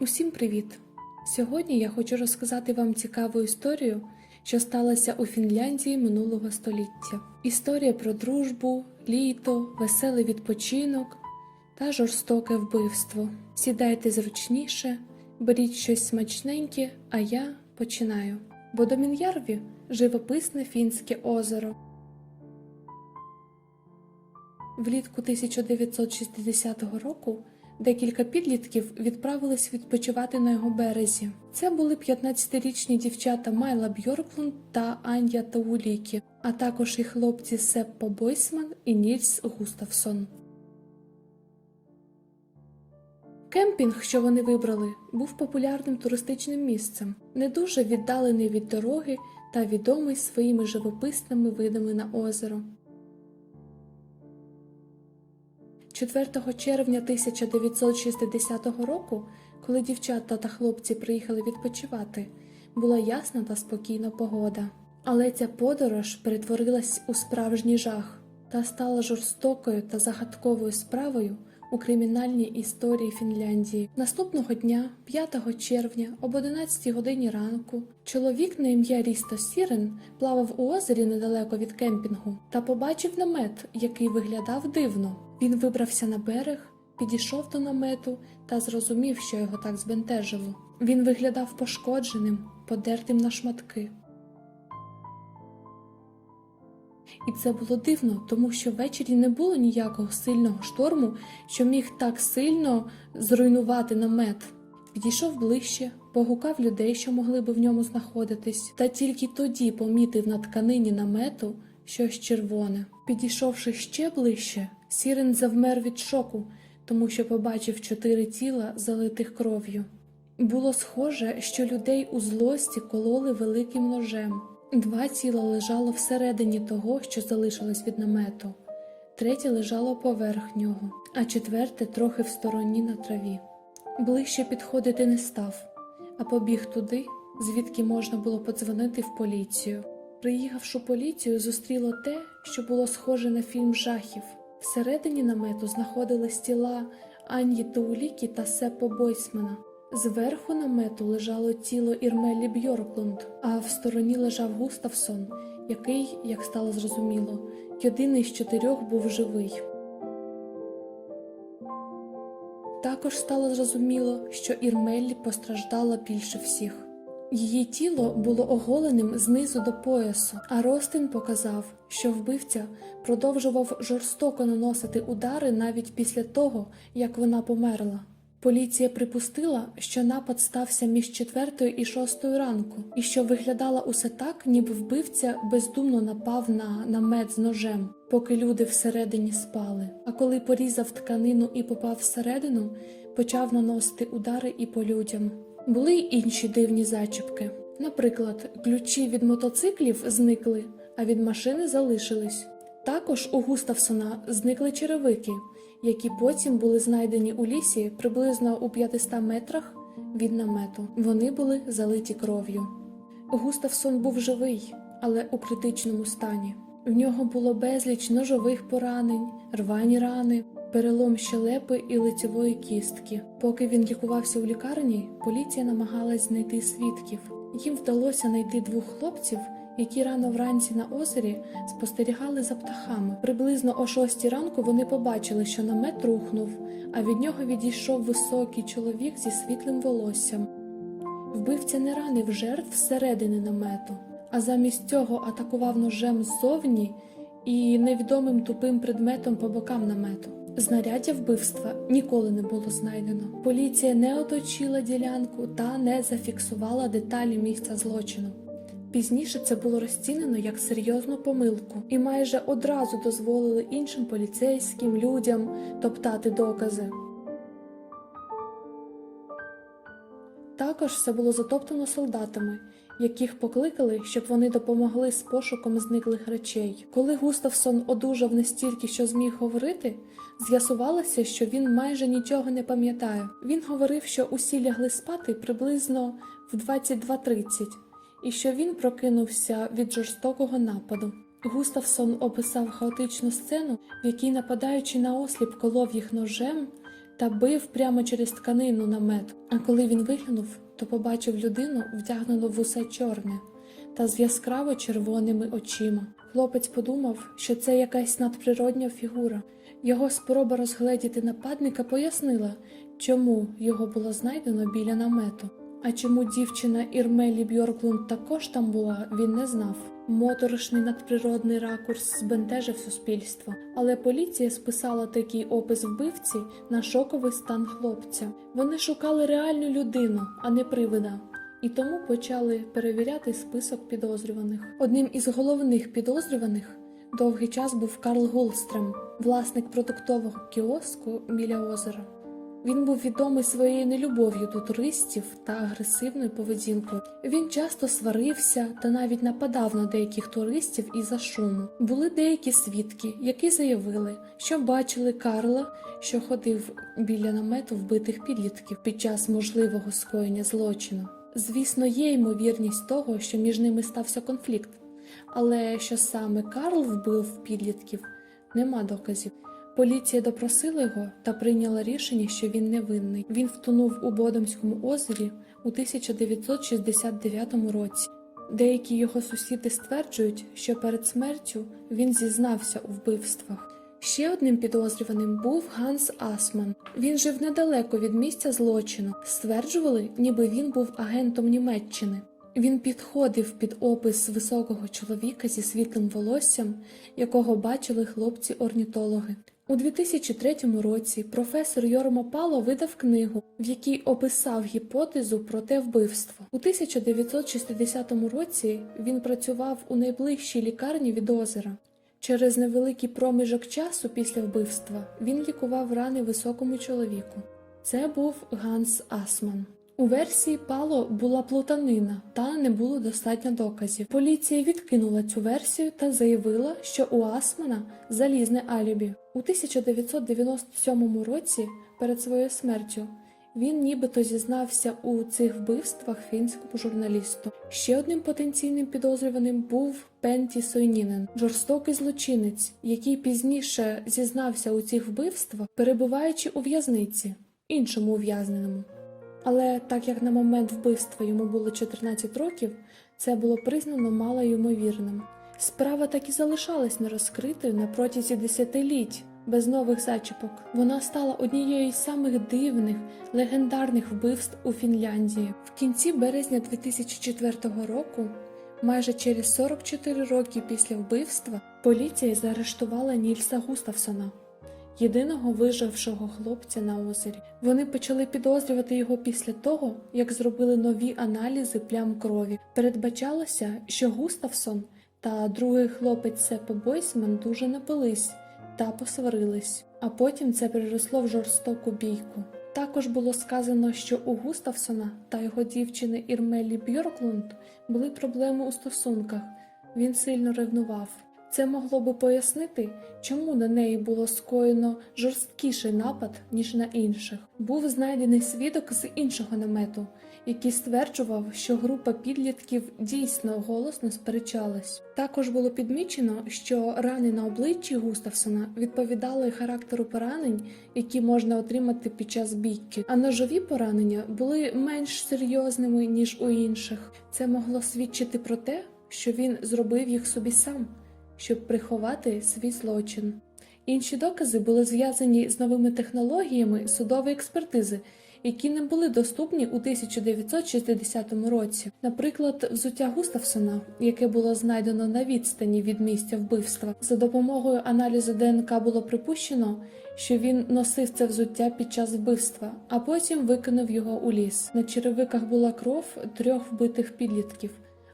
Усім привіт! Сьогодні я хочу розказати вам цікаву історію, що сталася у Фінляндії минулого століття. Історія про дружбу, літо, веселий відпочинок та жорстоке вбивство. Сідайте зручніше, беріть щось смачненьке, а я починаю. Бо до живописне фінське озеро. Влітку 1960 року декілька підлітків відправились відпочивати на його березі. Це були 15-річні дівчата Майла Бьорклунд та Ання Таулікі, а також і хлопці Сеппо Бойсман і Нільс Густавсон. Кемпінг, що вони вибрали, був популярним туристичним місцем, не дуже віддалений від дороги та відомий своїми живописними видами на озеро. 4 червня 1960 року, коли дівчата та хлопці приїхали відпочивати, була ясна та спокійна погода. Але ця подорож перетворилась у справжній жах та стала жорстокою та загадковою справою у кримінальній історії Фінляндії. Наступного дня, 5 червня, об 11 годині ранку, чоловік на ім'я Рісто Сірен плавав у озері недалеко від кемпінгу та побачив намет, який виглядав дивно. Він вибрався на берег, підійшов до намету та зрозумів, що його так збентежило. Він виглядав пошкодженим, подертим на шматки. І це було дивно, тому що ввечері не було ніякого сильного шторму, що міг так сильно зруйнувати намет. Підійшов ближче, погукав людей, що могли би в ньому знаходитись, та тільки тоді помітив на тканині намету щось червоне. Підійшовши ще ближче, Сірен завмер від шоку, тому що побачив чотири тіла, залитих кров'ю. Було схоже, що людей у злості кололи великим ножем. Два тіла лежало всередині того, що залишилось від намету, третє лежало поверх нього, а четверте трохи в стороні на траві. Ближче підходити не став, а побіг туди, звідки можна було подзвонити в поліцію. Приїхавши поліцію, зустріло те, що було схоже на фільм жахів. Всередині намету знаходились тіла Анні Таулікі та Сеппо Бойсмана. Зверху намету лежало тіло Ірмелі Бьорклунд, а в стороні лежав Густавсон, який, як стало зрозуміло, єдиний з чотирьох був живий. Також стало зрозуміло, що Ірмеллі постраждала більше всіх. Її тіло було оголеним знизу до поясу, а Ростин показав, що вбивця продовжував жорстоко наносити удари навіть після того, як вона померла. Поліція припустила, що напад стався між четвертою і шостою ранку, і що виглядала усе так, ніби вбивця бездумно напав на намет з ножем, поки люди всередині спали. А коли порізав тканину і попав всередину, почав наносити удари і по людям. Були й інші дивні зачіпки. Наприклад, ключі від мотоциклів зникли, а від машини залишились. Також у Густавсона зникли черевики, які потім були знайдені у лісі приблизно у 500 метрах від намету. Вони були залиті кров'ю. Густавсон був живий, але у критичному стані. В нього було безліч ножових поранень, рвані рани, перелом щелепи і лицевої кістки. Поки він лікувався у лікарні, поліція намагалась знайти свідків. Їм вдалося знайти двох хлопців, які рано вранці на озері спостерігали за птахами. Приблизно о шостій ранку вони побачили, що намет рухнув, а від нього відійшов високий чоловік зі світлим волоссям. Вбивця не ранив жертв всередини намету, а замість цього атакував ножем ззовні і невідомим тупим предметом по бокам намету. Знаряддя вбивства ніколи не було знайдено. Поліція не оточила ділянку та не зафіксувала деталі місця злочину. Пізніше це було розцінено як серйозну помилку, і майже одразу дозволили іншим поліцейським людям топтати докази. Також все було затоптано солдатами, яких покликали, щоб вони допомогли з пошуком зниклих речей. Коли Густавсон одужав настільки, що зміг говорити, з'ясувалося, що він майже нічого не пам'ятає. Він говорив, що усі лягли спати приблизно в 22.30 і що він прокинувся від жорстокого нападу. Густавсон описав хаотичну сцену, в якій нападаючи на осліп колов їх ножем та бив прямо через тканину намету. А коли він виглянув, то побачив людину, вдягнену в усе чорне та з яскраво червоними очима. Хлопець подумав, що це якась надприродня фігура. Його спроба розгледіти нападника пояснила, чому його було знайдено біля намету. А чому дівчина Ірмелі Бьорклунд також там була, він не знав. Моторошний надприродний ракурс збентежив суспільство, але поліція списала такий опис вбивці на шоковий стан хлопця. Вони шукали реальну людину, а не привида, і тому почали перевіряти список підозрюваних. Одним із головних підозрюваних довгий час був Карл Гулстрем, власник продуктового кіоску біля озера. Він був відомий своєю нелюбов'ю до туристів та агресивною поведінкою. Він часто сварився та навіть нападав на деяких туристів із-за шуму. Були деякі свідки, які заявили, що бачили Карла, що ходив біля намету вбитих підлітків під час можливого скоєння злочину. Звісно, є ймовірність того, що між ними стався конфлікт, але що саме Карл вбив підлітків, нема доказів. Поліція допросила його та прийняла рішення, що він невинний. Він втонув у Бодомському озері у 1969 році. Деякі його сусіди стверджують, що перед смертю він зізнався у вбивствах. Ще одним підозрюваним був Ганс Асман. Він жив недалеко від місця злочину. Стверджували, ніби він був агентом Німеччини. Він підходив під опис високого чоловіка зі світлим волоссям, якого бачили хлопці-орнітологи. У 2003 році професор Йормо Пало видав книгу, в якій описав гіпотезу про те вбивство. У 1960 році він працював у найближчій лікарні від озера. Через невеликий проміжок часу після вбивства він лікував рани високому чоловіку. Це був Ганс Асман. У версії Пало була плутанина та не було достатньо доказів. Поліція відкинула цю версію та заявила, що у Асмана залізне алібі. У 1997 році, перед своєю смертю, він нібито зізнався у цих вбивствах фінському журналісту. Ще одним потенційним підозрюваним був Пенті Сойнінен, жорстокий злочинець, який пізніше зізнався у цих вбивствах, перебуваючи у в'язниці, іншому ув'язненому. Але так як на момент вбивства йому було 14 років, це було признано малоймовірним. Справа так і залишалась нерозкритою на протязі десятиліть, без нових зачіпок. Вона стала однією із самих дивних, легендарних вбивств у Фінляндії. В кінці березня 2004 року, майже через 44 роки після вбивства, поліція заарештувала Нільса Густавсона єдиного вижившого хлопця на озері. Вони почали підозрювати його після того, як зробили нові аналізи плям крові. Передбачалося, що Густавсон та другий хлопець Сепе Бойсман дуже напились та посварились, а потім це переросло в жорстоку бійку. Також було сказано, що у Густавсона та його дівчини Ірмелі Бьорклунд були проблеми у стосунках. Він сильно ревнував. Це могло би пояснити, чому на неї було скоєно жорсткіший напад, ніж на інших. Був знайдений свідок з іншого намету, який стверджував, що група підлітків дійсно голосно сперечалась. Також було підмічено, що рани на обличчі Густавсона відповідали характеру поранень, які можна отримати під час бійки, а ножові поранення були менш серйозними ніж у інших. Це могло свідчити про те, що він зробив їх собі сам щоб приховати свій злочин. Інші докази були зв'язані з новими технологіями судової експертизи, які не були доступні у 1960 році. Наприклад, взуття Густавсона, яке було знайдено на відстані від місця вбивства, за допомогою аналізу ДНК було припущено, що він носив це взуття під час вбивства, а потім викинув його у ліс. На черевиках була кров трьох вбитих підлітків,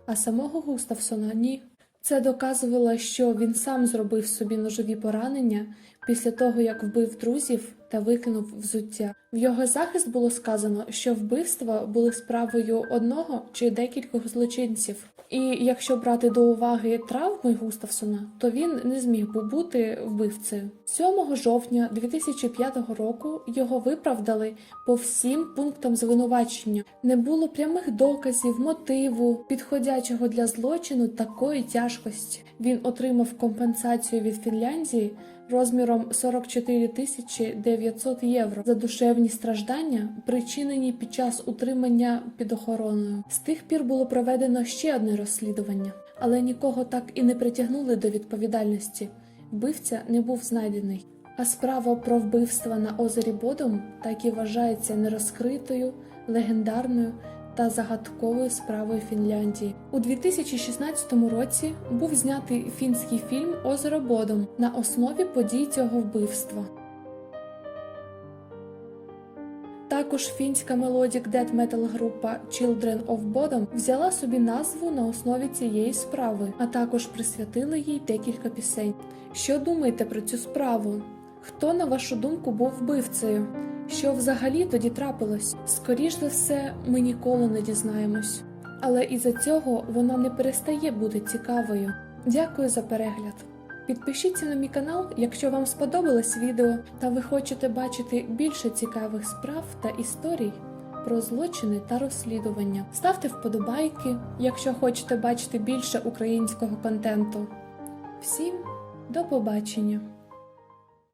а самого Густавсона ні. Це доказувало, що він сам зробив собі ножові поранення після того, як вбив друзів та викинув взуття. В його захист було сказано, що вбивства були справою одного чи декількох злочинців. І якщо брати до уваги травми Густавсона, то він не зміг би бути вбивцею. 7 жовтня 2005 року його виправдали по всім пунктам звинувачення. Не було прямих доказів, мотиву, підходячого для злочину такої тяжкості. Він отримав компенсацію від Фінляндії розміром 44 тисячі 900 євро за душевні страждання, причинені під час утримання під охороною. З тих пір було проведено ще одне розслідування, але нікого так і не притягнули до відповідальності. Вбивця не був знайдений. А справа про вбивство на озері Бодом так і вважається нерозкритою, легендарною та загадковою справою Фінляндії. У 2016 році був знятий фінський фільм Озеро Бодом на основі подій цього вбивства. Також фінська мелодік дед метал група Children of Bodom взяла собі назву на основі цієї справи, а також присвятили їй декілька пісень. Що думаєте про цю справу? Хто, на вашу думку, був вбивцею? Що взагалі тоді трапилось? Скоріш за все, ми ніколи не дізнаємось. Але із-за цього вона не перестає бути цікавою. Дякую за перегляд. Підпишіться на мій канал, якщо вам сподобалось відео та ви хочете бачити більше цікавих справ та історій про злочини та розслідування. Ставте вподобайки, якщо хочете бачити більше українського контенту. Всім до побачення!